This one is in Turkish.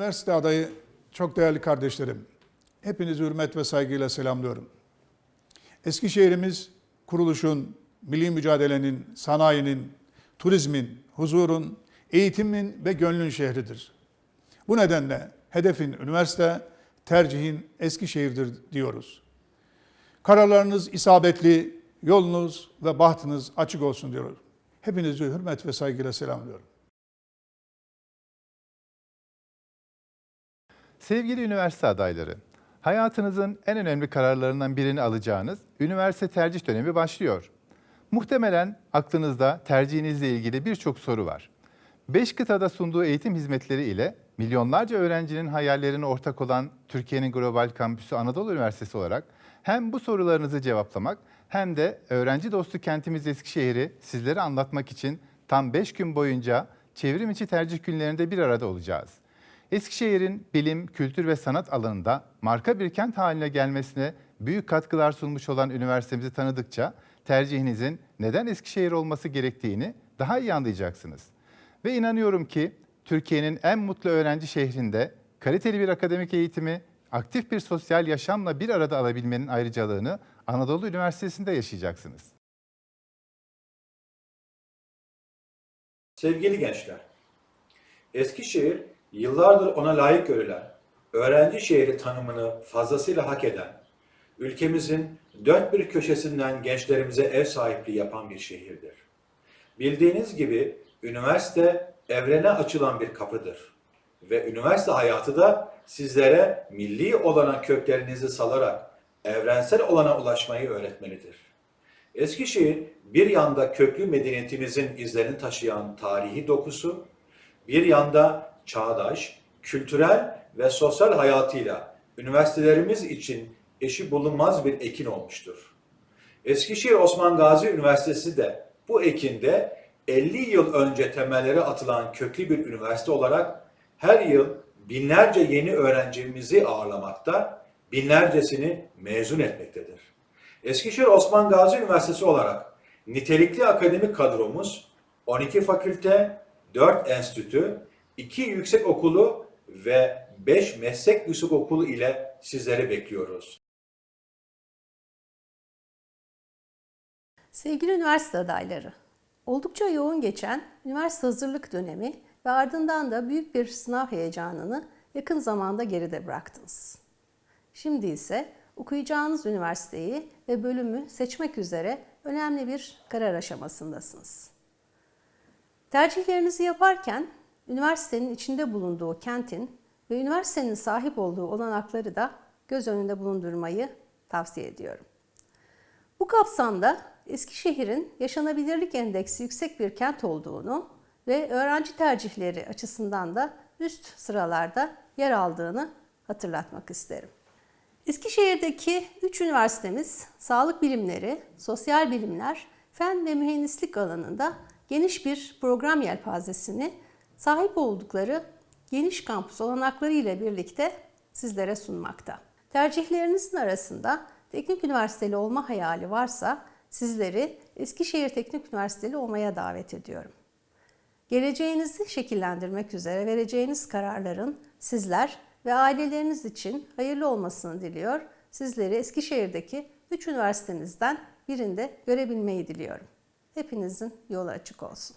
üniversite adayı çok değerli kardeşlerim, hepinizi hürmet ve saygıyla selamlıyorum. Eskişehir'imiz kuruluşun, milli mücadelenin, sanayinin, turizmin, huzurun, eğitimin ve gönlün şehridir. Bu nedenle hedefin üniversite, tercihin Eskişehir'dir diyoruz. Kararlarınız isabetli, yolunuz ve bahtınız açık olsun diyoruz. Hepinizi hürmet ve saygıyla selamlıyorum. Sevgili üniversite adayları, hayatınızın en önemli kararlarından birini alacağınız üniversite tercih dönemi başlıyor. Muhtemelen aklınızda tercihinizle ilgili birçok soru var. Beş kıtada sunduğu eğitim hizmetleri ile milyonlarca öğrencinin hayallerine ortak olan Türkiye'nin global kampüsü Anadolu Üniversitesi olarak hem bu sorularınızı cevaplamak hem de öğrenci dostu kentimiz Eskişehir'i sizlere anlatmak için tam 5 gün boyunca çevrim içi tercih günlerinde bir arada olacağız. Eskişehir'in bilim, kültür ve sanat alanında marka bir kent haline gelmesine büyük katkılar sunmuş olan üniversitemizi tanıdıkça tercihinizin neden Eskişehir olması gerektiğini daha iyi anlayacaksınız. Ve inanıyorum ki Türkiye'nin en mutlu öğrenci şehrinde kaliteli bir akademik eğitimi, aktif bir sosyal yaşamla bir arada alabilmenin ayrıcalığını Anadolu Üniversitesi'nde yaşayacaksınız. Sevgili gençler, Eskişehir yıllardır ona layık görülen, öğrenci şehri tanımını fazlasıyla hak eden, ülkemizin dört bir köşesinden gençlerimize ev sahipliği yapan bir şehirdir. Bildiğiniz gibi üniversite evrene açılan bir kapıdır. Ve üniversite hayatı da sizlere milli olanak köklerinizi salarak evrensel olana ulaşmayı öğretmelidir. Eskişehir bir yanda köklü medeniyetimizin izlerini taşıyan tarihi dokusu, bir yanda çağdaş, kültürel ve sosyal hayatıyla üniversitelerimiz için eşi bulunmaz bir ekin olmuştur. Eskişehir Osman Gazi Üniversitesi de bu ekinde 50 yıl önce temelleri atılan köklü bir üniversite olarak her yıl binlerce yeni öğrencimizi ağırlamakta, binlercesini mezun etmektedir. Eskişehir Osman Gazi Üniversitesi olarak nitelikli akademik kadromuz 12 fakülte, 4 enstitü, 2 yüksek okulu ve 5 meslek yüksek okulu ile sizleri bekliyoruz. Sevgili üniversite adayları, oldukça yoğun geçen üniversite hazırlık dönemi ve ardından da büyük bir sınav heyecanını yakın zamanda geride bıraktınız. Şimdi ise okuyacağınız üniversiteyi ve bölümü seçmek üzere önemli bir karar aşamasındasınız. Tercihlerinizi yaparken üniversitenin içinde bulunduğu kentin ve üniversitenin sahip olduğu olanakları da göz önünde bulundurmayı tavsiye ediyorum. Bu kapsamda Eskişehir'in yaşanabilirlik endeksi yüksek bir kent olduğunu ve öğrenci tercihleri açısından da üst sıralarda yer aldığını hatırlatmak isterim. Eskişehir'deki 3 üniversitemiz sağlık bilimleri, sosyal bilimler, fen ve mühendislik alanında geniş bir program yelpazesini sahip oldukları geniş kampüs olanakları ile birlikte sizlere sunmakta. Tercihlerinizin arasında teknik üniversiteli olma hayali varsa sizleri Eskişehir Teknik Üniversiteli olmaya davet ediyorum. Geleceğinizi şekillendirmek üzere vereceğiniz kararların sizler ve aileleriniz için hayırlı olmasını diliyor. Sizleri Eskişehir'deki 3 üniversitemizden birinde görebilmeyi diliyorum. Hepinizin yolu açık olsun.